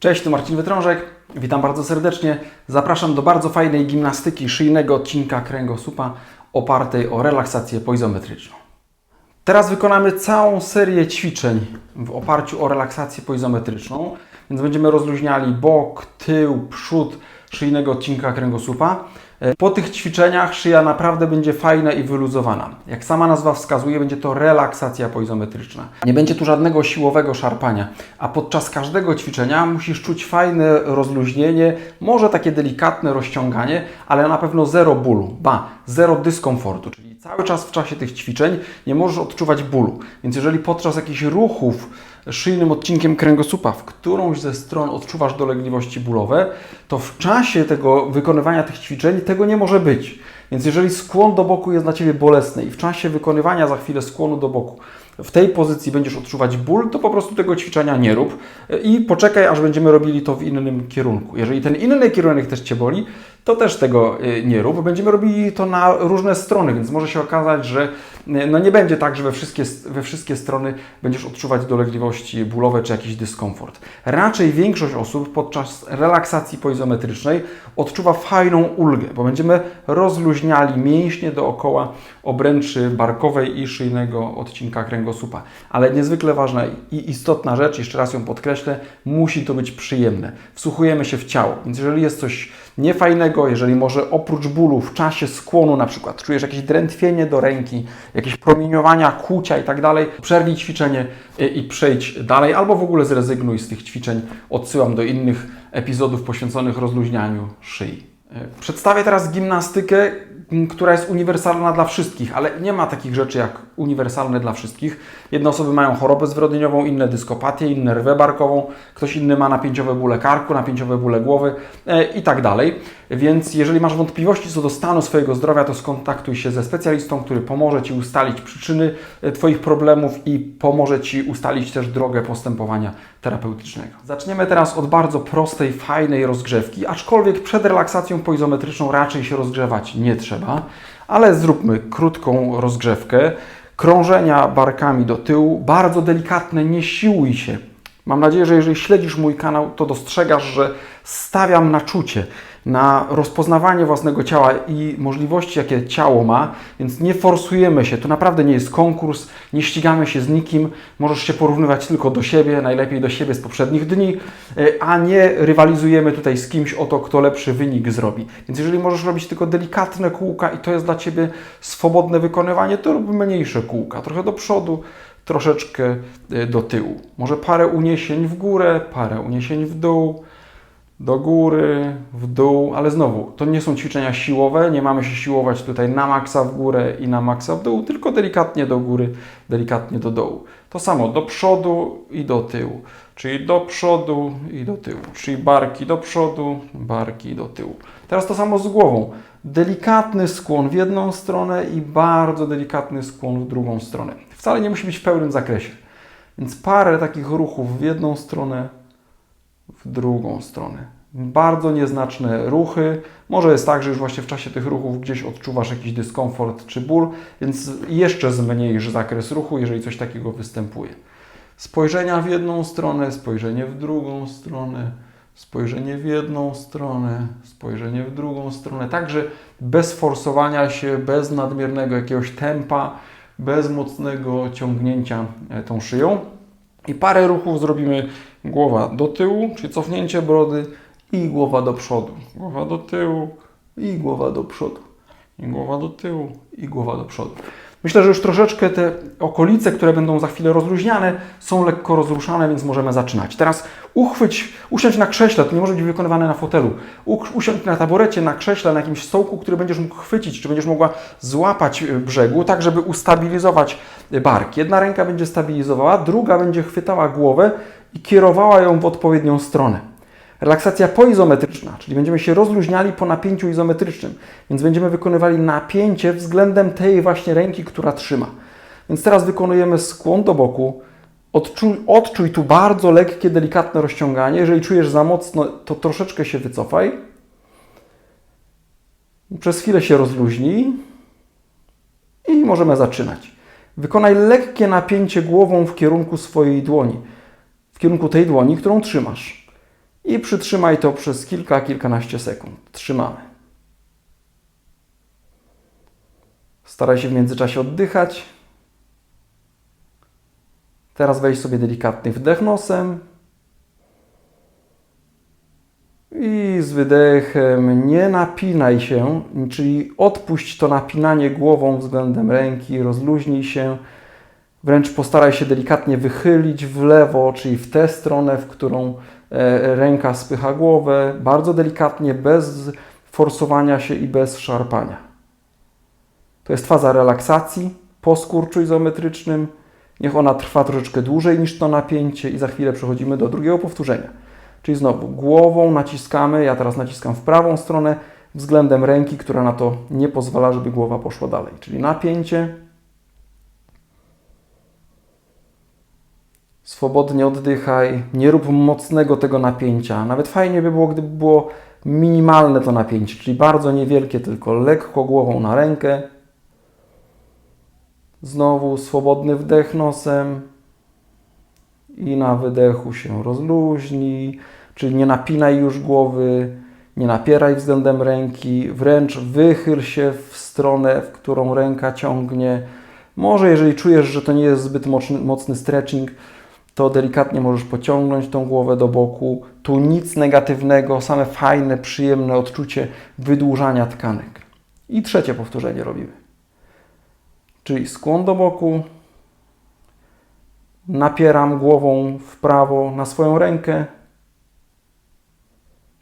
Cześć, tu Marcin Wytrążek. Witam bardzo serdecznie. Zapraszam do bardzo fajnej gimnastyki szyjnego odcinka kręgosłupa opartej o relaksację poizometryczną. Teraz wykonamy całą serię ćwiczeń w oparciu o relaksację poizometryczną, więc będziemy rozluźniali bok, tył, przód szyjnego odcinka kręgosłupa. Po tych ćwiczeniach szyja naprawdę będzie fajna i wyluzowana. Jak sama nazwa wskazuje, będzie to relaksacja poizometryczna. Nie będzie tu żadnego siłowego szarpania, a podczas każdego ćwiczenia musisz czuć fajne rozluźnienie, może takie delikatne rozciąganie, ale na pewno zero bólu, ba, zero dyskomfortu, czyli cały czas w czasie tych ćwiczeń nie możesz odczuwać bólu. Więc jeżeli podczas jakichś ruchów szyjnym odcinkiem kręgosłupa w którąś ze stron odczuwasz dolegliwości bólowe, to w czasie tego wykonywania tych ćwiczeń tego nie może być. Więc jeżeli skłon do boku jest dla Ciebie bolesny i w czasie wykonywania za chwilę skłonu do boku w tej pozycji będziesz odczuwać ból, to po prostu tego ćwiczenia nie rób i poczekaj, aż będziemy robili to w innym kierunku. Jeżeli ten inny kierunek też Cię boli, to też tego y, nie rób. Będziemy robili to na różne strony, więc może się okazać, że y, no nie będzie tak, że we wszystkie, we wszystkie strony będziesz odczuwać dolegliwości bólowe czy jakiś dyskomfort. Raczej większość osób podczas relaksacji poizometrycznej odczuwa fajną ulgę, bo będziemy rozluźniali mięśnie dookoła obręczy barkowej i szyjnego odcinka kręgosłupa. Ale niezwykle ważna i istotna rzecz, jeszcze raz ją podkreślę, musi to być przyjemne. Wsłuchujemy się w ciało, więc jeżeli jest coś niefajnego, jeżeli może oprócz bólu w czasie skłonu na przykład czujesz jakieś drętwienie do ręki, jakieś promieniowania, kłucia i tak dalej, przerwij ćwiczenie i przejdź dalej, albo w ogóle zrezygnuj z tych ćwiczeń. Odsyłam do innych epizodów poświęconych rozluźnianiu szyi. Przedstawię teraz gimnastykę, która jest uniwersalna dla wszystkich, ale nie ma takich rzeczy jak uniwersalne dla wszystkich. Jedne osoby mają chorobę zwrodnieniową, inne dyskopatię, inne rwę barkową, ktoś inny ma napięciowe bóle karku, napięciowe bóle głowy e, i tak dalej. Więc jeżeli masz wątpliwości co do stanu swojego zdrowia, to skontaktuj się ze specjalistą, który pomoże Ci ustalić przyczyny e, Twoich problemów i pomoże Ci ustalić też drogę postępowania terapeutycznego. Zaczniemy teraz od bardzo prostej, fajnej rozgrzewki, aczkolwiek przed relaksacją poizometryczną raczej się rozgrzewać nie trzeba, ale zróbmy krótką rozgrzewkę krążenia barkami do tyłu, bardzo delikatne, nie siłuj się. Mam nadzieję, że jeżeli śledzisz mój kanał, to dostrzegasz, że stawiam na czucie, na rozpoznawanie własnego ciała i możliwości, jakie ciało ma, więc nie forsujemy się. To naprawdę nie jest konkurs, nie ścigamy się z nikim. Możesz się porównywać tylko do siebie, najlepiej do siebie z poprzednich dni, e, a nie rywalizujemy tutaj z kimś o to, kto lepszy wynik zrobi. Więc jeżeli możesz robić tylko delikatne kółka i to jest dla Ciebie swobodne wykonywanie, to rób mniejsze kółka, trochę do przodu, troszeczkę e, do tyłu. Może parę uniesień w górę, parę uniesień w dół do góry, w dół, ale znowu, to nie są ćwiczenia siłowe, nie mamy się siłować tutaj na maksa w górę i na maksa w dół, tylko delikatnie do góry, delikatnie do dołu. To samo do przodu i do tyłu, czyli do przodu i do tyłu, czyli barki do przodu, barki do tyłu. Teraz to samo z głową. Delikatny skłon w jedną stronę i bardzo delikatny skłon w drugą stronę. Wcale nie musi być w pełnym zakresie. Więc parę takich ruchów w jedną stronę, w drugą stronę. Bardzo nieznaczne ruchy. Może jest tak, że już właśnie w czasie tych ruchów gdzieś odczuwasz jakiś dyskomfort czy ból, więc jeszcze zmniejsz zakres ruchu, jeżeli coś takiego występuje. Spojrzenia w jedną stronę, spojrzenie w drugą stronę, spojrzenie w jedną stronę, spojrzenie w drugą stronę. Także bez forsowania się, bez nadmiernego jakiegoś tempa, bez mocnego ciągnięcia e, tą szyją. I parę ruchów zrobimy głowa do tyłu, czyli cofnięcie brody i głowa do przodu. Głowa do tyłu i głowa do przodu. I głowa do tyłu i głowa do przodu. Myślę, że już troszeczkę te okolice, które będą za chwilę rozluźniane, są lekko rozruszane, więc możemy zaczynać. Teraz uchwyć, usiądź na krześle, to nie może być wykonywane na fotelu. Usiądź na taborecie, na krześle, na jakimś stołku, który będziesz mógł chwycić, czy będziesz mogła złapać brzegu, tak żeby ustabilizować bark. Jedna ręka będzie stabilizowała, druga będzie chwytała głowę i kierowała ją w odpowiednią stronę. Relaksacja poizometryczna, czyli będziemy się rozluźniali po napięciu izometrycznym, więc będziemy wykonywali napięcie względem tej właśnie ręki, która trzyma. Więc teraz wykonujemy skłon do boku. Odczuj, odczuj tu bardzo lekkie, delikatne rozciąganie. Jeżeli czujesz za mocno, to troszeczkę się wycofaj. Przez chwilę się rozluźnij i możemy zaczynać. Wykonaj lekkie napięcie głową w kierunku swojej dłoni, kierunku tej dłoni, którą trzymasz. i przytrzymaj to przez kilka, kilkanaście sekund. Trzymamy. Staraj się w międzyczasie oddychać. Teraz weź sobie delikatny wdech nosem. I z wydechem nie napinaj się, czyli odpuść to napinanie głową względem ręki, rozluźnij się. Wręcz postaraj się delikatnie wychylić w lewo, czyli w tę stronę, w którą e, ręka spycha głowę. Bardzo delikatnie, bez forsowania się i bez szarpania. To jest faza relaksacji po skurczu izometrycznym. Niech ona trwa troszeczkę dłużej niż to napięcie i za chwilę przechodzimy do drugiego powtórzenia. Czyli znowu głową naciskamy, ja teraz naciskam w prawą stronę względem ręki, która na to nie pozwala, żeby głowa poszła dalej. Czyli napięcie. Swobodnie oddychaj, nie rób mocnego tego napięcia. Nawet fajnie by było, gdyby było minimalne to napięcie, czyli bardzo niewielkie, tylko lekko głową na rękę. Znowu swobodny wdech nosem i na wydechu się rozluźnij, czyli nie napinaj już głowy, nie napieraj względem ręki, wręcz wychyl się w stronę, w którą ręka ciągnie. Może jeżeli czujesz, że to nie jest zbyt mocny, mocny stretching, to delikatnie możesz pociągnąć tą głowę do boku. Tu nic negatywnego, same fajne, przyjemne odczucie wydłużania tkanek. I trzecie powtórzenie robimy. Czyli skłon do boku, napieram głową w prawo na swoją rękę.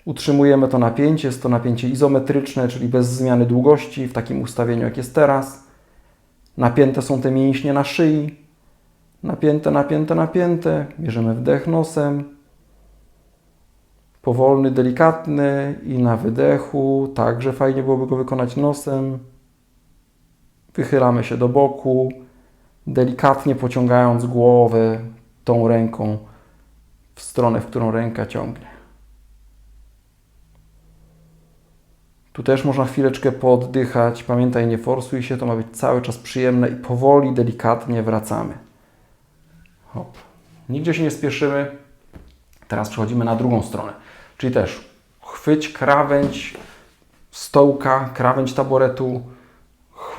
Utrzymujemy to napięcie, jest to napięcie izometryczne, czyli bez zmiany długości w takim ustawieniu jak jest teraz. Napięte są te mięśnie na szyi. Napięte, napięte, napięte. Bierzemy wdech nosem. Powolny, delikatny i na wydechu. Także fajnie byłoby go wykonać nosem. Wychylamy się do boku, delikatnie pociągając głowę tą ręką w stronę, w którą ręka ciągnie. Tu też można chwileczkę pooddychać. Pamiętaj, nie forsuj się, to ma być cały czas przyjemne i powoli, delikatnie wracamy. Hop. Nigdzie się nie spieszymy. Teraz przechodzimy na drugą stronę, czyli też chwyć krawędź stołka, krawędź taboretu,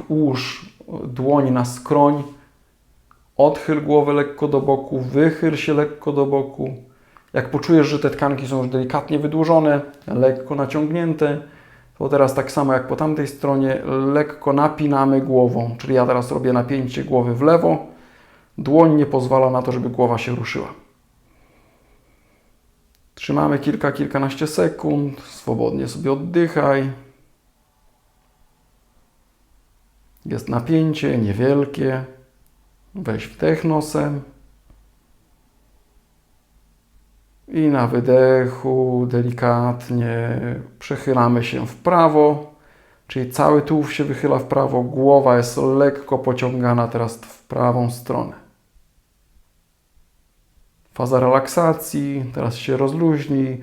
ułóż dłoń na skroń, odchyl głowę lekko do boku, wychyl się lekko do boku. Jak poczujesz, że te tkanki są już delikatnie wydłużone, lekko naciągnięte, to teraz tak samo jak po tamtej stronie, lekko napinamy głową. Czyli ja teraz robię napięcie głowy w lewo, dłoń nie pozwala na to, żeby głowa się ruszyła. Trzymamy kilka, kilkanaście sekund, swobodnie sobie oddychaj. Jest napięcie niewielkie. Weź wdech nosem. I na wydechu delikatnie przechylamy się w prawo, czyli cały tułów się wychyla w prawo, głowa jest lekko pociągana teraz w prawą stronę. Faza relaksacji, teraz się rozluźnij,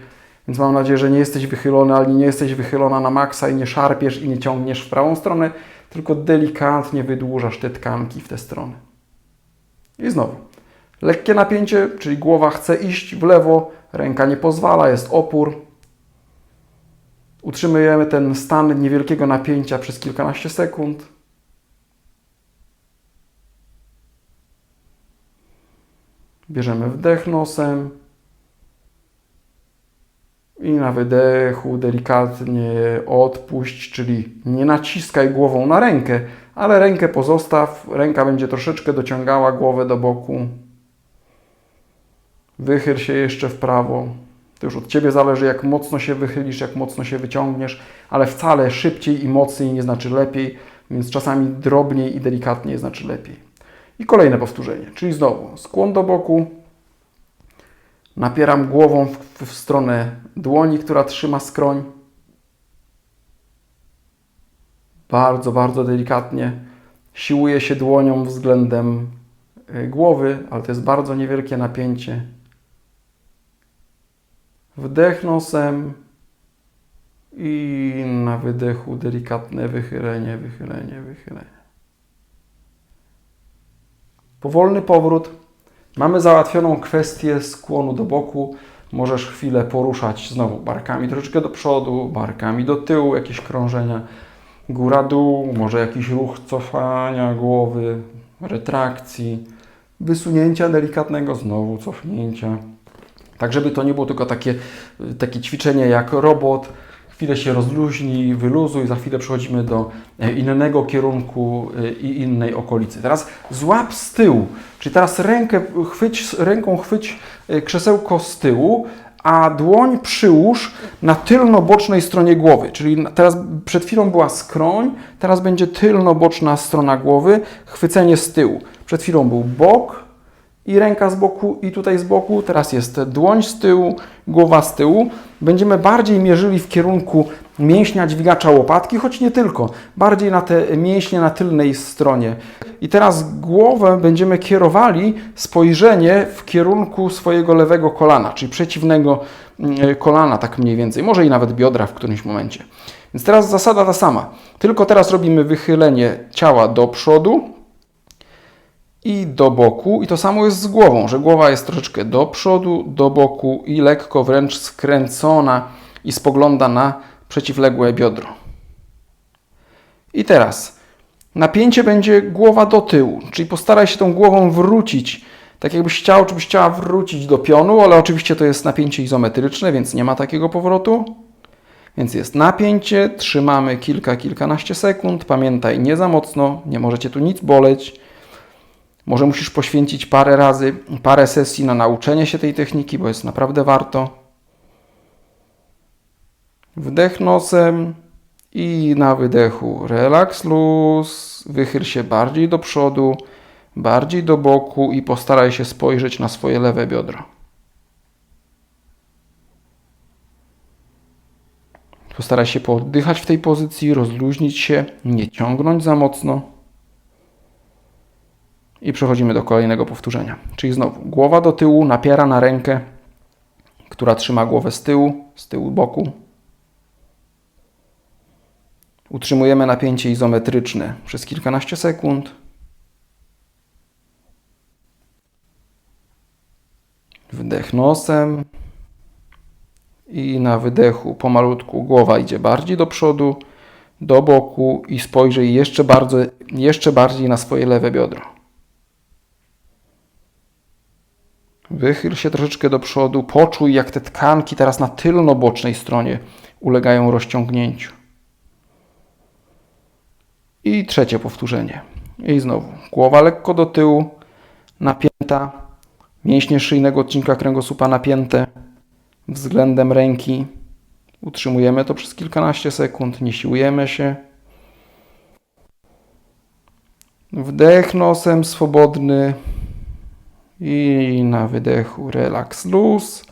więc mam nadzieję, że nie jesteś wychylony, ale nie jesteś wychylona na maksa i nie szarpiesz i nie ciągniesz w prawą stronę, tylko delikatnie wydłużasz te tkanki w tę stronę. I znowu, lekkie napięcie, czyli głowa chce iść w lewo, ręka nie pozwala, jest opór. Utrzymujemy ten stan niewielkiego napięcia przez kilkanaście sekund. Bierzemy wdech nosem i na wydechu delikatnie odpuść, czyli nie naciskaj głową na rękę, ale rękę pozostaw. Ręka będzie troszeczkę dociągała głowę do boku. Wychyl się jeszcze w prawo. To już od Ciebie zależy, jak mocno się wychylisz, jak mocno się wyciągniesz, ale wcale szybciej i mocniej nie znaczy lepiej, więc czasami drobniej i delikatniej znaczy lepiej. I kolejne powtórzenie, czyli znowu skłon do boku, napieram głową w, w stronę dłoni, która trzyma skroń. Bardzo, bardzo delikatnie siłuję się dłonią względem y, głowy, ale to jest bardzo niewielkie napięcie. Wdech nosem i na wydechu delikatne wychylenie, wychylenie, wychylenie. Powolny powrót. Mamy załatwioną kwestię skłonu do boku. Możesz chwilę poruszać znowu barkami troszeczkę do przodu, barkami do tyłu, jakieś krążenia, góra-dół, może jakiś ruch cofania głowy, retrakcji, wysunięcia delikatnego, znowu cofnięcia. Tak, żeby to nie było tylko takie, takie ćwiczenie jak robot, chwilę się rozluźnij, wyluzuj, za chwilę przechodzimy do e, innego kierunku e, i innej okolicy. Teraz złap z tyłu, czyli teraz rękę chwyć, ręką chwyć e, krzesełko z tyłu, a dłoń przyłóż na tylno-bocznej stronie głowy. Czyli teraz przed chwilą była skroń, teraz będzie tylno-boczna strona głowy, chwycenie z tyłu. Przed chwilą był bok, i ręka z boku, i tutaj z boku. Teraz jest dłoń z tyłu, głowa z tyłu. Będziemy bardziej mierzyli w kierunku mięśnia dźwigacza łopatki, choć nie tylko. Bardziej na te mięśnie na tylnej stronie. I teraz głowę będziemy kierowali spojrzenie w kierunku swojego lewego kolana, czyli przeciwnego mm, kolana, tak mniej więcej. Może i nawet biodra w którymś momencie. Więc teraz zasada ta sama. Tylko teraz robimy wychylenie ciała do przodu, i do boku. I to samo jest z głową, że głowa jest troszeczkę do przodu, do boku i lekko wręcz skręcona i spogląda na przeciwległe biodro. I teraz napięcie będzie głowa do tyłu, czyli postaraj się tą głową wrócić, tak jakbyś chciał, czy byś chciała wrócić do pionu, ale oczywiście to jest napięcie izometryczne, więc nie ma takiego powrotu. Więc jest napięcie, trzymamy kilka, kilkanaście sekund. Pamiętaj, nie za mocno, nie możecie tu nic boleć. Może musisz poświęcić parę razy, parę sesji na nauczenie się tej techniki, bo jest naprawdę warto. Wdech nosem i na wydechu relaks luz. Wychyl się bardziej do przodu, bardziej do boku i postaraj się spojrzeć na swoje lewe biodro. Postaraj się pooddychać w tej pozycji, rozluźnić się, nie ciągnąć za mocno. I przechodzimy do kolejnego powtórzenia. Czyli znowu głowa do tyłu, napiera na rękę, która trzyma głowę z tyłu, z tyłu boku. Utrzymujemy napięcie izometryczne przez kilkanaście sekund. Wdech nosem. I na wydechu pomalutku głowa idzie bardziej do przodu, do boku i spojrzyj jeszcze, bardzo, jeszcze bardziej na swoje lewe biodro. Wychyl się troszeczkę do przodu, poczuj jak te tkanki teraz na tylno-bocznej stronie ulegają rozciągnięciu. I trzecie powtórzenie. I znowu głowa lekko do tyłu, napięta, mięśnie szyjnego odcinka kręgosłupa napięte względem ręki. Utrzymujemy to przez kilkanaście sekund, nie siłujemy się. Wdech nosem swobodny, i na wydechu relaks luz.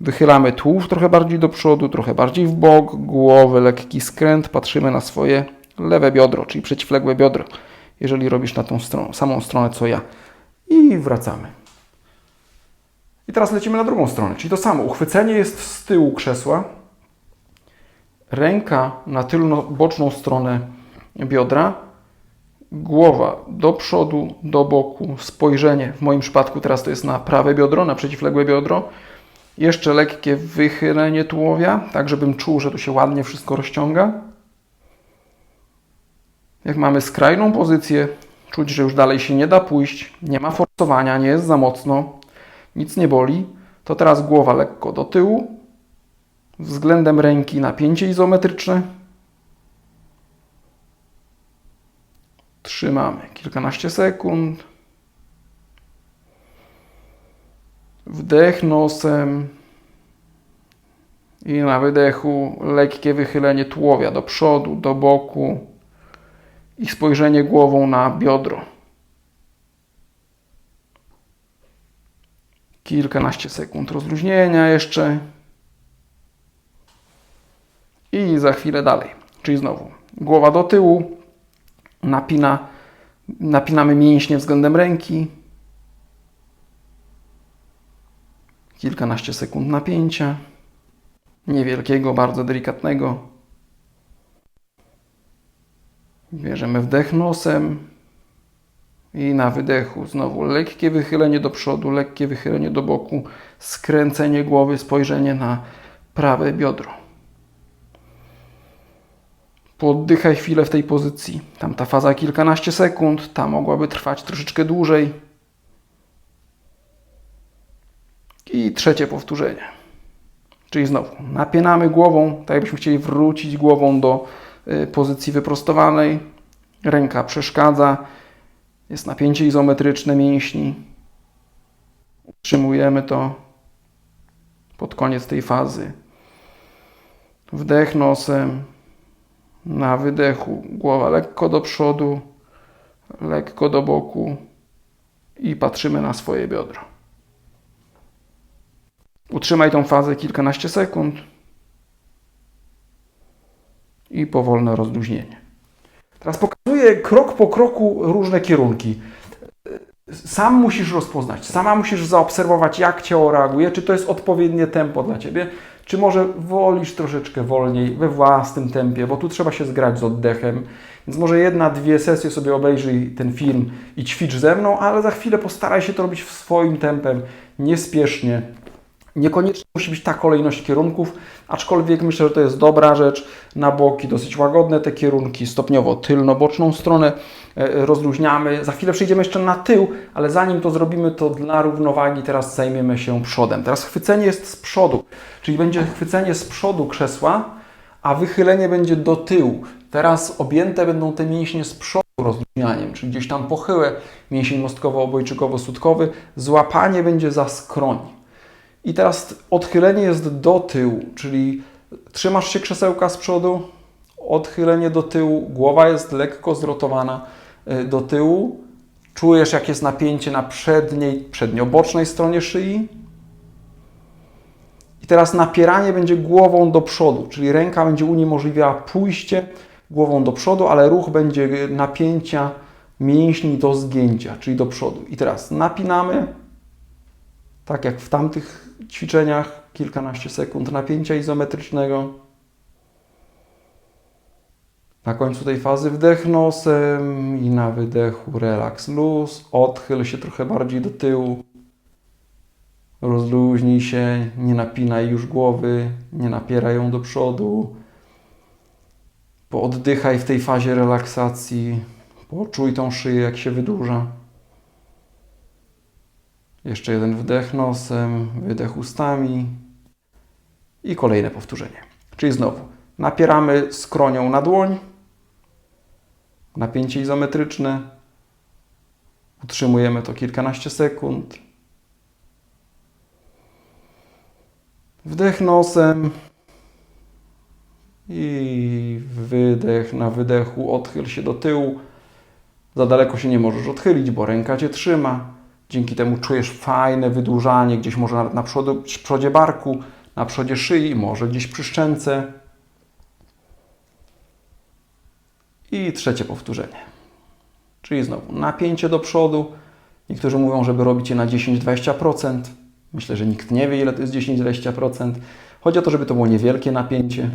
Wychylamy tułów trochę bardziej do przodu, trochę bardziej w bok, głowę, lekki skręt. Patrzymy na swoje lewe biodro, czyli przeciwległe biodro, jeżeli robisz na tą stronę, samą stronę co ja. I wracamy. I teraz lecimy na drugą stronę, czyli to samo. Uchwycenie jest z tyłu krzesła, ręka na tylno boczną stronę biodra, głowa do przodu, do boku, spojrzenie. W moim przypadku teraz to jest na prawe biodro, na przeciwległe biodro. Jeszcze lekkie wychylenie tułowia, tak żebym czuł, że tu się ładnie wszystko rozciąga. Jak mamy skrajną pozycję, czuć, że już dalej się nie da pójść, nie ma forsowania, nie jest za mocno, nic nie boli, to teraz głowa lekko do tyłu, względem ręki napięcie izometryczne, Trzymamy kilkanaście sekund. Wdech nosem. I na wydechu lekkie wychylenie tułowia do przodu, do boku i spojrzenie głową na biodro. Kilkanaście sekund rozluźnienia jeszcze. I za chwilę dalej. Czyli znowu głowa do tyłu, napina, napinamy mięśnie względem ręki. Kilkanaście sekund napięcia. Niewielkiego, bardzo delikatnego. Bierzemy wdech nosem. I na wydechu znowu lekkie wychylenie do przodu, lekkie wychylenie do boku, skręcenie głowy, spojrzenie na prawe biodro. Poddychaj chwilę w tej pozycji. Tam ta faza kilkanaście sekund, ta mogłaby trwać troszeczkę dłużej. I trzecie powtórzenie. Czyli znowu napinamy głową, tak jakbyśmy chcieli wrócić głową do y, pozycji wyprostowanej. Ręka przeszkadza. Jest napięcie izometryczne mięśni. Utrzymujemy to pod koniec tej fazy. Wdech nosem. Na wydechu głowa lekko do przodu, lekko do boku i patrzymy na swoje biodro. Utrzymaj tą fazę kilkanaście sekund i powolne rozluźnienie. Teraz pokazuję krok po kroku różne kierunki. Sam musisz rozpoznać, sama musisz zaobserwować, jak ciało reaguje, czy to jest odpowiednie tempo dla ciebie, czy może wolisz troszeczkę wolniej, we własnym tempie, bo tu trzeba się zgrać z oddechem. Więc może jedna, dwie sesje sobie obejrzyj ten film i ćwicz ze mną, ale za chwilę postaraj się to robić w swoim tempem, niespiesznie. Niekoniecznie musi być ta kolejność kierunków, aczkolwiek myślę, że to jest dobra rzecz. Na boki dosyć łagodne te kierunki, stopniowo tylno-boczną stronę e, rozluźniamy. Za chwilę przejdziemy jeszcze na tył, ale zanim to zrobimy, to dla równowagi teraz zajmiemy się przodem. Teraz chwycenie jest z przodu, czyli będzie chwycenie z przodu krzesła, a wychylenie będzie do tyłu. Teraz objęte będą te mięśnie z przodu rozluźnianiem, czyli gdzieś tam pochyłe, mięsień mostkowo-obojczykowo-sutkowy, złapanie będzie za skroń. I teraz odchylenie jest do tyłu, czyli trzymasz się krzesełka z przodu, odchylenie do tyłu, głowa jest lekko zrotowana y, do tyłu. Czujesz, jak jest napięcie na przedniej, przedniobocznej stronie szyi. I teraz napieranie będzie głową do przodu, czyli ręka będzie uniemożliwiała pójście głową do przodu, ale ruch będzie napięcia mięśni do zgięcia, czyli do przodu. I teraz napinamy, tak jak w tamtych ćwiczeniach, kilkanaście sekund napięcia izometrycznego. Na końcu tej fazy wdech nosem i na wydechu relaks luz. Odchyl się trochę bardziej do tyłu. Rozluźnij się, nie napinaj już głowy, nie napieraj ją do przodu. Pooddychaj w tej fazie relaksacji. Poczuj tą szyję, jak się wydłuża. Jeszcze jeden wdech nosem, wydech ustami i kolejne powtórzenie. Czyli znowu napieramy skronią na dłoń, napięcie izometryczne, utrzymujemy to kilkanaście sekund. Wdech nosem i wydech na wydechu, odchyl się do tyłu. Za daleko się nie możesz odchylić, bo ręka Cię trzyma. Dzięki temu czujesz fajne wydłużanie, gdzieś może nawet na przodu, przodzie barku, na przodzie szyi, może gdzieś przy szczęce. I trzecie powtórzenie. Czyli znowu napięcie do przodu. Niektórzy mówią, żeby robić je na 10-20%. Myślę, że nikt nie wie, ile to jest 10-20%. Chodzi o to, żeby to było niewielkie napięcie.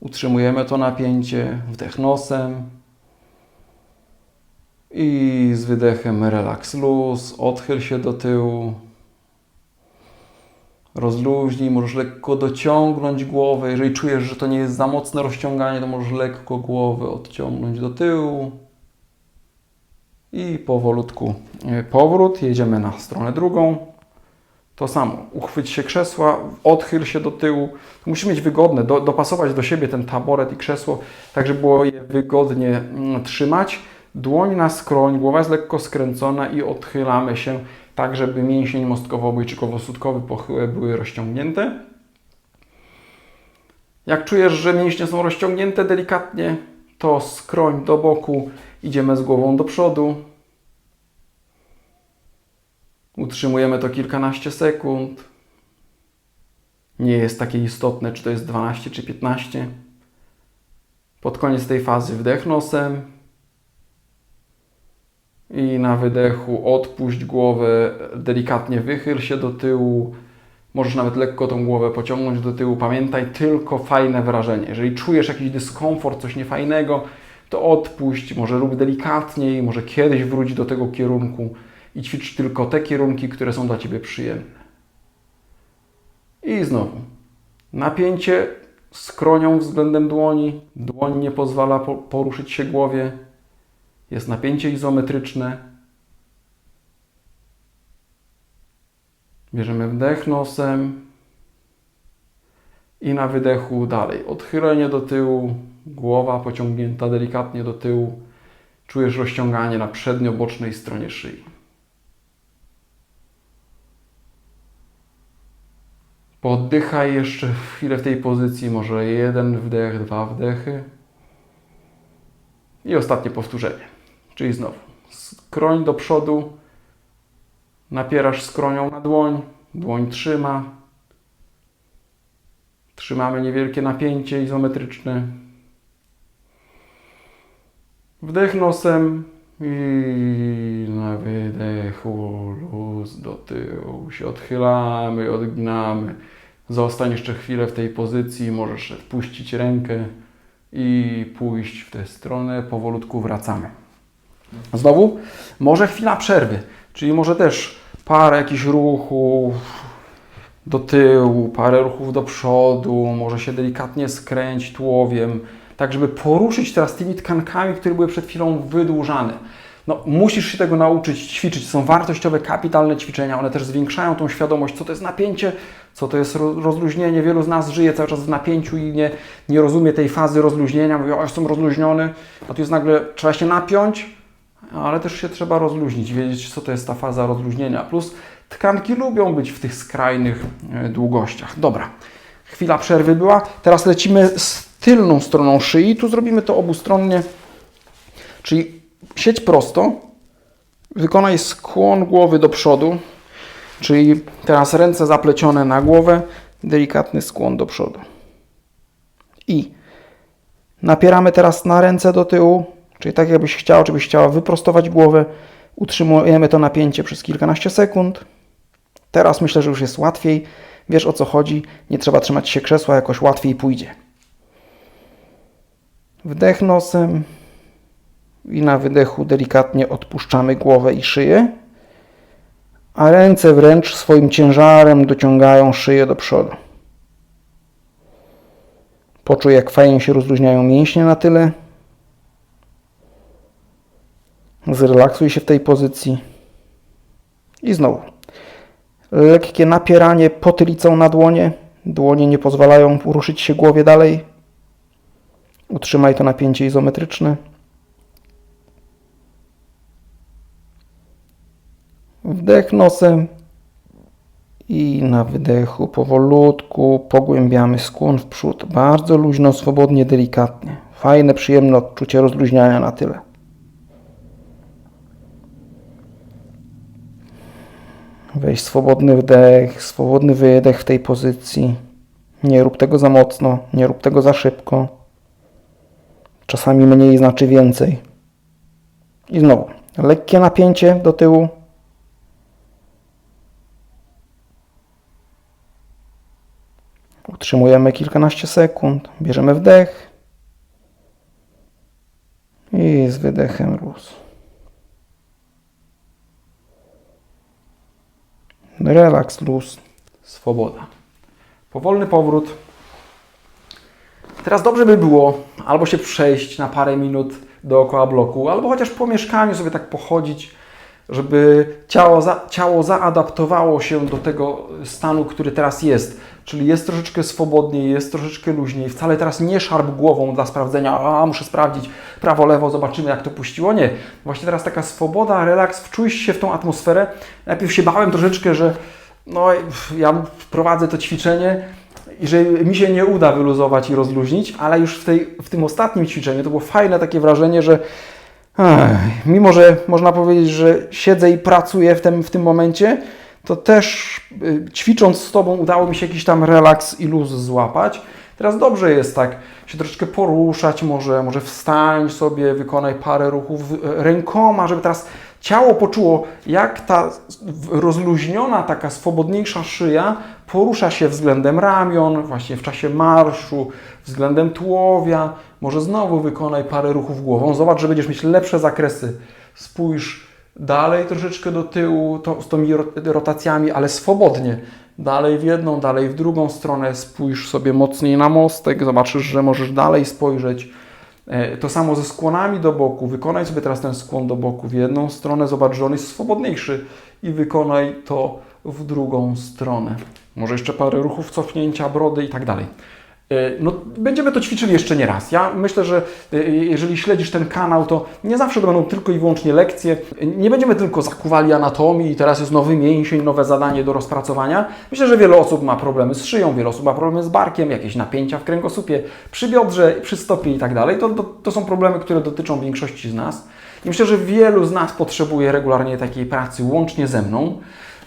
Utrzymujemy to napięcie, wdech nosem, i z wydechem relaks luz, odchyl się do tyłu. Rozluźnij, możesz lekko dociągnąć głowę. Jeżeli czujesz, że to nie jest za mocne rozciąganie, to możesz lekko głowę odciągnąć do tyłu. I powolutku e, powrót. Jedziemy na stronę drugą. To samo. Uchwyć się krzesła, odchyl się do tyłu. Musi mieć wygodne, do, dopasować do siebie ten taboret i krzesło, tak żeby było je wygodnie mm, trzymać. Dłoń na skroń, głowa jest lekko skręcona i odchylamy się tak, żeby mięsień mostkowo-obojczykowo-sutkowy pochyłe były rozciągnięte. Jak czujesz, że mięśnie są rozciągnięte delikatnie, to skroń do boku, idziemy z głową do przodu. Utrzymujemy to kilkanaście sekund. Nie jest takie istotne, czy to jest 12 czy 15. Pod koniec tej fazy wdech nosem i na wydechu odpuść głowę, delikatnie wychyl się do tyłu. Możesz nawet lekko tą głowę pociągnąć do tyłu. Pamiętaj tylko fajne wrażenie. Jeżeli czujesz jakiś dyskomfort, coś niefajnego, to odpuść, może rób delikatniej, może kiedyś wróć do tego kierunku i ćwicz tylko te kierunki, które są dla Ciebie przyjemne. I znowu, napięcie skronią względem dłoni, dłoń nie pozwala po- poruszyć się głowie, jest napięcie izometryczne. Bierzemy wdech nosem i na wydechu dalej. Odchylenie do tyłu, głowa pociągnięta delikatnie do tyłu. Czujesz rozciąganie na przednio-bocznej stronie szyi. Poddychaj jeszcze chwilę w tej pozycji, może jeden wdech, dwa wdechy. I ostatnie powtórzenie. Czyli znowu skroń do przodu, napierasz skronią na dłoń, dłoń trzyma. Trzymamy niewielkie napięcie izometryczne. Wdech nosem i na wydechu luz do tyłu się odchylamy, odginamy. Zostań jeszcze chwilę w tej pozycji, możesz wpuścić rękę i pójść w tę stronę. Powolutku wracamy. Znowu, może chwila przerwy, czyli może też parę jakichś ruchów do tyłu, parę ruchów do przodu, może się delikatnie skręć tułowiem, tak żeby poruszyć teraz tymi tkankami, które były przed chwilą wydłużane. No, musisz się tego nauczyć ćwiczyć. Są wartościowe, kapitalne ćwiczenia. One też zwiększają tą świadomość, co to jest napięcie, co to jest ro- rozluźnienie. Wielu z nas żyje cały czas w napięciu i nie, nie rozumie tej fazy rozluźnienia. Mówi, o, jestem rozluźniony, a tu jest nagle, trzeba się napiąć, ale też się trzeba rozluźnić, wiedzieć, co to jest ta faza rozluźnienia. Plus tkanki lubią być w tych skrajnych e, długościach. Dobra, chwila przerwy była. Teraz lecimy z tylną stroną szyi. Tu zrobimy to obustronnie, czyli siedź prosto, wykonaj skłon głowy do przodu, czyli teraz ręce zaplecione na głowę, delikatny skłon do przodu. I napieramy teraz na ręce do tyłu, czyli tak jakbyś chciał, czy byś chciała wyprostować głowę. Utrzymujemy to napięcie przez kilkanaście sekund. Teraz myślę, że już jest łatwiej. Wiesz o co chodzi. Nie trzeba trzymać się krzesła, jakoś łatwiej pójdzie. Wdech nosem i na wydechu delikatnie odpuszczamy głowę i szyję, a ręce wręcz swoim ciężarem dociągają szyję do przodu. Poczuj, jak fajnie się rozluźniają mięśnie na tyle. Zrelaksuj się w tej pozycji. I znowu. Lekkie napieranie potylicą na dłonie. Dłonie nie pozwalają ruszyć się głowie dalej. Utrzymaj to napięcie izometryczne. Wdech nosem i na wydechu powolutku pogłębiamy skłon w przód. Bardzo luźno, swobodnie, delikatnie. Fajne, przyjemne odczucie rozluźniania na tyle. Weź swobodny wdech, swobodny wydech w tej pozycji. Nie rób tego za mocno, nie rób tego za szybko. Czasami mniej znaczy więcej. I znowu, lekkie napięcie do tyłu. Utrzymujemy kilkanaście sekund. Bierzemy wdech. I z wydechem luz. Relaks, luz, swoboda. Powolny powrót. Teraz dobrze by było albo się przejść na parę minut dookoła bloku, albo chociaż po mieszkaniu sobie tak pochodzić, żeby ciało, za, ciało zaadaptowało się do tego stanu, który teraz jest. Czyli jest troszeczkę swobodniej, jest troszeczkę luźniej. Wcale teraz nie szarp głową dla sprawdzenia, a muszę sprawdzić prawo, lewo, zobaczymy jak to puściło. Nie. Właśnie teraz taka swoboda, relaks, wczuć się w tą atmosferę. Najpierw się bałem troszeczkę, że no, ja prowadzę to ćwiczenie i że mi się nie uda wyluzować i rozluźnić, ale już w, tej, w tym ostatnim ćwiczeniu to było fajne takie wrażenie, że Ech, mimo, że można powiedzieć, że siedzę i pracuję w tym, w tym momencie, to też y, ćwicząc z Tobą udało mi się jakiś tam relaks i luz złapać. Teraz dobrze jest tak się troszeczkę poruszać, może, może wstań sobie, wykonaj parę ruchów rękoma, żeby teraz ciało poczuło, jak ta rozluźniona, taka swobodniejsza szyja porusza się względem ramion, właśnie w czasie marszu, względem tułowia. Może znowu wykonaj parę ruchów głową. Zobacz, że będziesz mieć lepsze zakresy. Spójrz dalej troszeczkę do tyłu to, z tymi ro- rotacjami, ale swobodnie. Dalej w jedną, dalej w drugą stronę. Spójrz sobie mocniej na mostek. Zobaczysz, że możesz dalej spojrzeć. E, To samo ze skłonami do boku. Wykonaj sobie teraz ten skłon do boku w jedną stronę. Zobacz, że on jest swobodniejszy i wykonaj to w drugą stronę. Może jeszcze parę ruchów cofnięcia brody i tak dalej. E, No, będziemy to ćwiczyli jeszcze nie raz. Ja myślę, że e, jeżeli śledzisz ten kanał, to nie zawsze to będą tylko i wyłącznie lekcje. Nie będziemy tylko zakuwali anatomii i teraz jest nowy mięsień, nowe zadanie do rozpracowania. Myślę, że wiele osób ma problemy z szyją, wiele osób ma problemy z barkiem, jakieś napięcia w kręgosłupie, przy biodrze, przy stopie i tak dalej. To, to, to są problemy, które dotyczą większości z nas. I myślę, że wielu z nas potrzebuje regularnie takiej pracy, łącznie ze mną.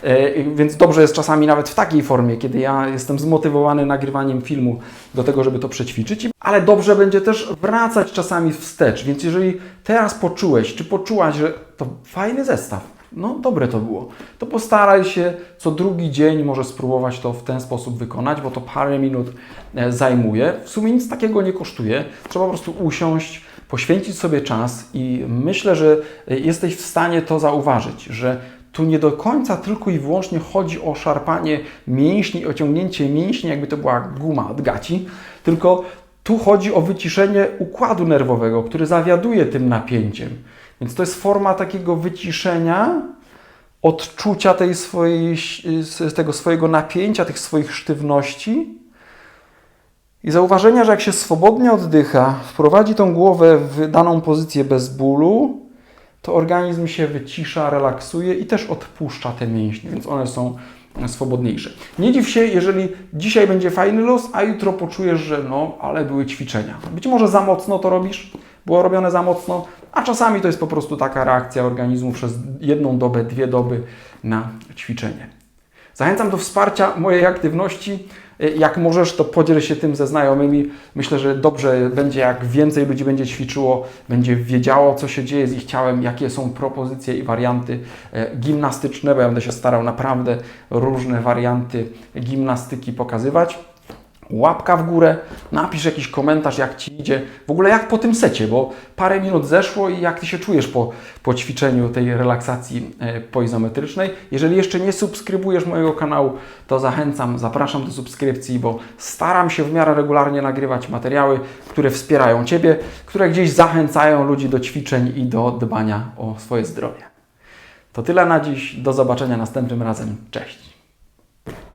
E, Więc dobrze jest czasami nawet w takiej formie, kiedy ja jestem zmotywowany nagrywaniem filmu do tego, żeby to przećwiczyć, ale dobrze będzie też wracać czasami wstecz. Więc jeżeli teraz poczułeś, czy poczułaś, że to fajny zestaw, no dobre to było, to postaraj się co drugi dzień może spróbować to w ten sposób wykonać, bo to parę minut e, zajmuje. W sumie nic takiego nie kosztuje. Trzeba po prostu usiąść, poświęcić sobie czas i myślę, że e, jesteś w stanie to zauważyć, że tu nie do końca tylko i wyłącznie chodzi o szarpanie mięśni, o ciągnięcie mięśni, jakby to była guma od gaci, tylko tu chodzi o wyciszenie układu nerwowego, który zawiaduje tym napięciem. Więc to jest forma takiego wyciszenia, odczucia tej swojej, tego swojego napięcia, tych swoich sztywności i zauważenia, że jak się swobodnie oddycha, wprowadzi tą głowę w daną pozycję bez bólu, to organizm się wycisza, relaksuje i też odpuszcza te mięśnie, więc one są swobodniejsze. Nie dziw się, jeżeli dzisiaj będzie fajny los, a jutro poczujesz, że no, ale były ćwiczenia. Być może za mocno to robisz, było robione za mocno, a czasami to jest po prostu taka reakcja organizmu przez jedną dobę, dwie doby na ćwiczenie. Zachęcam do wsparcia mojej aktywności. Jak możesz, to podziel się tym ze znajomymi. Myślę, że dobrze będzie, jak więcej ludzi będzie ćwiczyło, będzie wiedziało, co się dzieje z ich ciałem, jakie są propozycje i warianty e, gimnastyczne, bo ja będę się starał naprawdę różne warianty gimnastyki pokazywać. Łapka w górę, napisz jakiś komentarz, jak Ci idzie, w ogóle jak po tym secie, bo parę minut zeszło i jak Ty się czujesz po, po ćwiczeniu tej relaksacji e, poizometrycznej. Jeżeli jeszcze nie subskrybujesz mojego kanału, to zachęcam, zapraszam do subskrypcji, bo staram się w miarę regularnie nagrywać materiały, które wspierają Ciebie, które gdzieś zachęcają ludzi do ćwiczeń i do dbania o swoje zdrowie. To tyle na dziś, do zobaczenia następnym razem, cześć!